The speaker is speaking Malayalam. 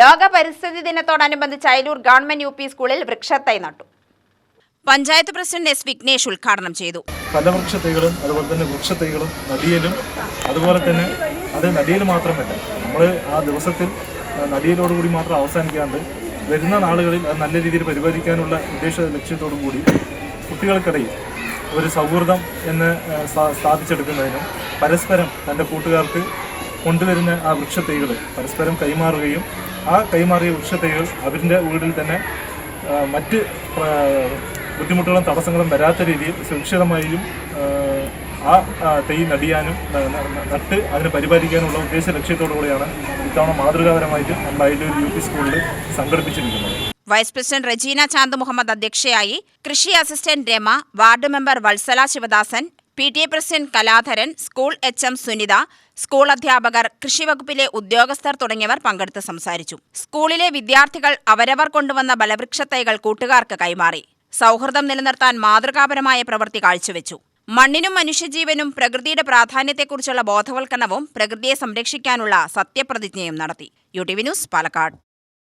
ലോക പരിസ്ഥിതി ദിനത്തോടനുബന്ധിച്ച് അയലൂർ ഗവൺമെന്റ് യു പി സ്കൂളിൽ വൃക്ഷത്തൈ നട്ടു. പഞ്ചായത്ത് പ്രസിഡന്റ് എസ് വിഘ്നേഷ് ഉദ്ഘാടനം ചെയ്തു. ഫലവൃക്ഷ തൈകളും അതുപോലെ തന്നെ വൃക്ഷത്തൈകളും നദിയിലും അതുപോലെ തന്നെ അത് നദിയിൽ മാത്രമല്ല നമ്മൾ ആ ദിവസത്തിൽ നദിയിലോടുകൂടി മാത്രം അവസാനിക്കാണ്ട് വരുന്ന നാളുകളിൽ അത് നല്ല രീതിയിൽ പരിപാലിക്കാനുള്ള ഉദ്ദേശ ലക്ഷ്യത്തോടു കൂടി കുട്ടികൾക്കിടയിൽ ഒരു സൗഹൃദം എന്ന് സ്ഥാപിച്ചെടുക്കുന്നതിനും പരസ്പരം തന്റെ കൂട്ടുകാർക്ക് കൊണ്ടുവരുന്ന ആ വൃക്ഷത്തൈകൾ പരസ്പരം കൈമാറുകയും ആ കൈമാറിയ വൃക്ഷത്തൈകൾ അവരിന്റെ വീടിൽ തന്നെ മറ്റ് ബുദ്ധിമുട്ടുകളും തടസ്സങ്ങളും വരാത്ത രീതിയിൽ സുരക്ഷിതമായും ആ, തൈ നടിയാനും നട്ട് അതിനെ പരിപാലിക്കാനുള്ള ഉദ്ദേശ ലക്ഷ്യത്തോടു കൂടിയാണ് ഇത്തവണ മാതൃകാപരമായിട്ട് നമ്മുടെ അയലൂർ യു പി സ്കൂളിൽ സംഘടിപ്പിച്ചിരിക്കുന്നത്. വൈസ് പ്രസിഡന്റ് റെജീന ചാന്ത് മുഹമ്മദ് അധ്യക്ഷയായി കൃഷി assistant Rama ward member Vatsala Sivadasan P T A president Kaladharan school H M Sunitha school അധ്യാപകർ കൃഷിവകുപ്പിലെ ഉദ്യോഗസ്ഥർ തുടങ്ങിയവർ പങ്കെടുത്ത് സംസാരിച്ചു. സ്കൂളിലെ വിദ്യാർത്ഥികൾ അവരവർ കൊണ്ടുവന്ന ബലവൃക്ഷത്തൈകൾ കൂട്ടുകാർക്ക് കൈമാറി. സൗഹൃദം നിലനിർത്താൻ മാതൃകാപരമായ പ്രവൃത്തി കാഴ്ചവെച്ചു. മണ്ണിനും മനുഷ്യജീവനും പ്രകൃതിയുടെ പ്രാധാന്യത്തെക്കുറിച്ചുള്ള ബോധവൽക്കരണവും പ്രകൃതിയെ സംരക്ഷിക്കാനുള്ള സത്യപ്രതിജ്ഞയും നടത്തി. U T V news Palakkad.